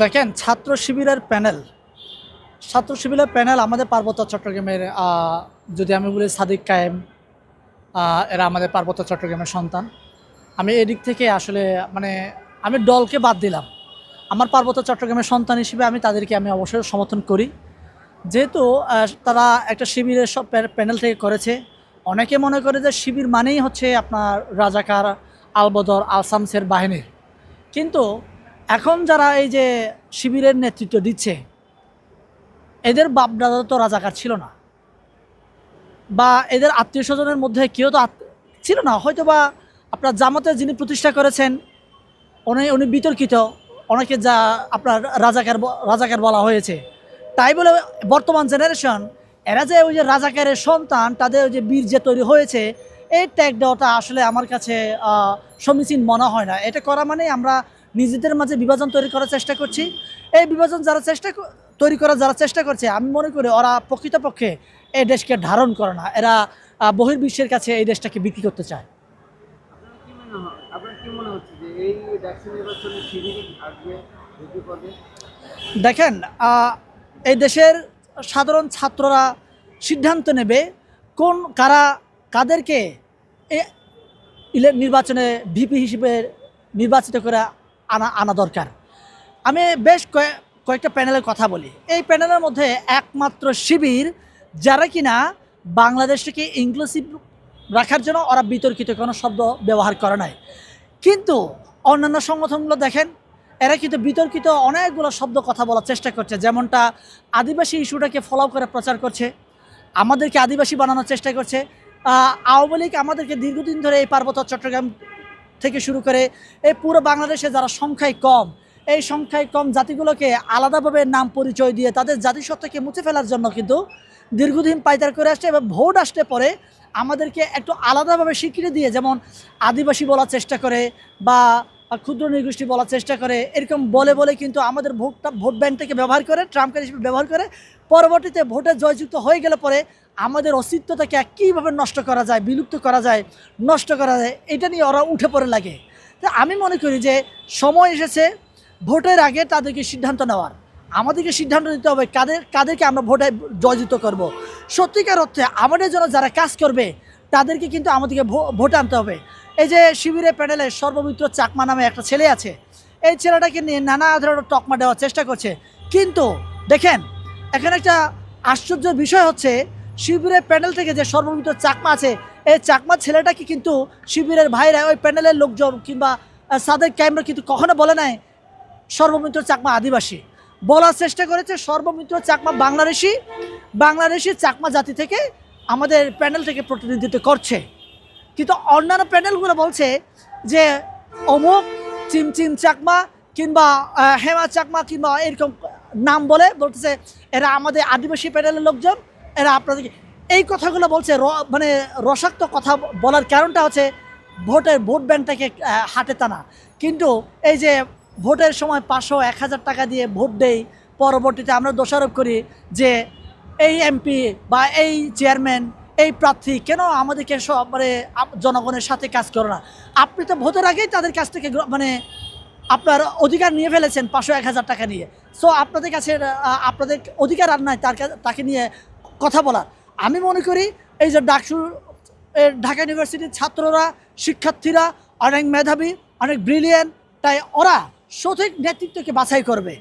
দেখেন, ছাত্র শিবিরের প্যানেল। ছাত্র শিবিরের প্যানেল আমাদের পার্বত্য চট্টগ্রামের যদি আমি বলি সাদিক কায়েম এরা আমাদের পার্বত্য চট্টগ্রামের সন্তান। আমি এদিক থেকে আসলে মানে আমি দলকে বাদ দিলাম। আমার পার্বত্য চট্টগ্রামের সন্তান হিসেবে আমি তাদেরকে আমি অবশ্যই সমর্থন করি। যেহেতু তারা একটা শিবিরের সব প্যানেল থেকে করেছে। অনেকে মনে করে যে শিবির মানেই হচ্ছে আপনার রাজাকার আলবদর আলসামসের বাহিনীর। কিন্তু এখন যারা এই যে শিবিরের নেতৃত্ব দিচ্ছে, এদের বাপদাদা তো রাজাকার ছিল না। বা এদের আত্মীয় স্বজনের মধ্যে কেউ তো ছিল না। হয়তো বা আপনার জামাতের যিনি প্রতিষ্ঠা করেছেন উনি উনি বিতর্কিত, অনেকে যা আপনার রাজাকার রাজাকার বলা হয়েছে। তাই বলে বর্তমান জেনারেশন এরা যে ওই যে রাজাকারের সন্তান, তাদের ওই যে বীর যে তৈরি হয়েছে, এই ট্যাগ দেওয়াটা আসলে আমার কাছে সমীচীন মনে হয় না। এটা করা মানে আমরা নিজেদের মাঝে বিভাজন তৈরি করার চেষ্টা করছি। এই বিভাজন যারা চেষ্টা তৈরি করার যারা চেষ্টা করছে আমি মনে করি ওরা প্রকৃতপক্ষে এই দেশকে ধারণ করে না। এরা বহির্বিশ্বের কাছে এই দেশটাকে বিক্রি করতে চায়। দেখেন এই দেশের সাধারণ ছাত্ররা সিদ্ধান্ত নেবে কোন কারা কাদেরকে এ নির্বাচনে ভিপি হিসেবে নির্বাচিত করে আনা আনা দরকার। আমি বেশ কয়ে- কয়েকটা প্যানেলের কথা বলি। এই প্যানেলের মধ্যে একমাত্র শিবির, যারা কিনা বাংলাদেশকে ইনক্লুসিভ রাখার জন্য ওরা বিতর্কিত, কোনো শব্দ ব্যবহার করে নাই। কিন্তু অন্যান্য সংগঠনগুলো দেখেন, এরা কিন্তু বিতর্কিত অনেকগুলো শব্দ কথা বলার চেষ্টা করছে। যেমনটা আদিবাসী ইস্যুটাকে ফলো করে প্রচার করছে, আমাদেরকে আদিবাসী বানানোর চেষ্টা করছে। আওয়ামী লীগ আমাদেরকে দীর্ঘদিন ধরে এই পার্বত্য চট্টগ্রাম থেকে শুরু করে এই পুরো বাংলাদেশে যারা সংখ্যায় কম, এই সংখ্যায় কম জাতিগুলোকে আলাদাভাবে নাম পরিচয় দিয়ে তাদের জাতিসত্ত্বকে মুছে ফেলার জন্য কিন্তু দীর্ঘদিন পাইতার করে আসছে এবং ভোট আসতে পরে আমাদেরকে একটু আলাদাভাবে স্বীকৃতি দিয়ে যেমন আদিবাসী বলার চেষ্টা করে বা ক্ষুদ্র নৃগোষ্ঠী বলার চেষ্টা করে, এরকম বলে বলে কিন্তু আমাদের ভোটটা ভোট ব্যাংকটাকে ব্যবহার করে ট্রাম্পের হিসেবে ব্যবহার করে, পরবর্তীতে ভোটে জয়যুক্ত হয়ে গেলে পরে আমাদের অস্তিত্বটাকে কীভাবে নষ্ট করা যায়, বিলুপ্ত করা যায়, নষ্ট করা যায়, এটা নিয়ে ওরা উঠে পড়ে লাগে। তো আমি মনে করি যে সময় এসেছে ভোটের আগে তাদেরকে সিদ্ধান্ত নেওয়ার। আমাদেরকে সিদ্ধান্ত নিতে হবে কাদের, কাদেরকে আমরা ভোটে জয়যুক্ত করব। সত্যিকার অর্থে আমাদের জন্য যারা কাজ করবে, তাদেরকে কিন্তু আমাদেরকে ভোটে আনতে হবে। এই যে শিবিরের প্যানেলে সর্বমিত্র চাকমা নামে একটা ছেলে আছে, এই ছেলেটাকে নিয়ে নানা ধরনের টকমা দেওয়ার চেষ্টা করছে। কিন্তু দেখেন, এখানে একটা আশ্চর্য বিষয় হচ্ছে শিবিরের প্যানেল থেকে যে সর্বমিত্র চাকমা আছে, এই চাকমা ছেলেটাকে কিন্তু শিবিরের ভাইরা, ওই প্যানেলের লোকজন কিংবা সাদের ক্যামেরা কিন্তু কখনো বলে নাই, সর্বমিত্র চাকমা আদিবাসী। বলার চেষ্টা করেছে, সর্বমিত্র চাকমা বাংলাদেশি বাংলাদেশি চাকমা জাতি থেকে আমাদের প্যানেল থেকে প্রতিনিধিত্ব করছে। কিন্তু অন্যান্য প্যানেলগুলো বলছে যে অমুক চিমচিম চাকমা কিংবা হেমা চাকমা কিংবা এরকম নাম বলে বলতেছে, এরা আমাদের আদিবাসী প্যানেলের লোকজন, এরা আপনাদেরকে, এই কথাগুলো বলছে মানে রসাক্ত কথা বলার কারণটা হচ্ছে ভোটের ভোট ব্যাংকটাকে হাতে টানা। কিন্তু এই যে ভোটের সময় পাঁচশো এক হাজার টাকা দিয়ে ভোট দেই, পরবর্তীতে আমরা দোষারোপ করি যে এই এমপি বা এই চেয়ারম্যান এই প্রার্থী, কেন আমাদেরকে সব মানে জনগণের সাথে কাজ করে না? আপনি তো ভোটের আগেই তাদের কাছ থেকে মানে আপনার অধিকার নিয়ে ফেলেছেন পাঁচশো এক হাজার টাকা নিয়ে। সো আপনাদের কাছে আপনাদের অধিকার আর নাই তার তাকে নিয়ে কথা বলার। আমি মনে করি এই যে ডাকসু ঢাকা ইউনিভার্সিটির ছাত্ররা, শিক্ষার্থীরা, অনেক মেধাবী, অনেক ব্রিলিয়েন্ট তাই ওরা সঠিক নেতৃত্বকে বাছাই করবে।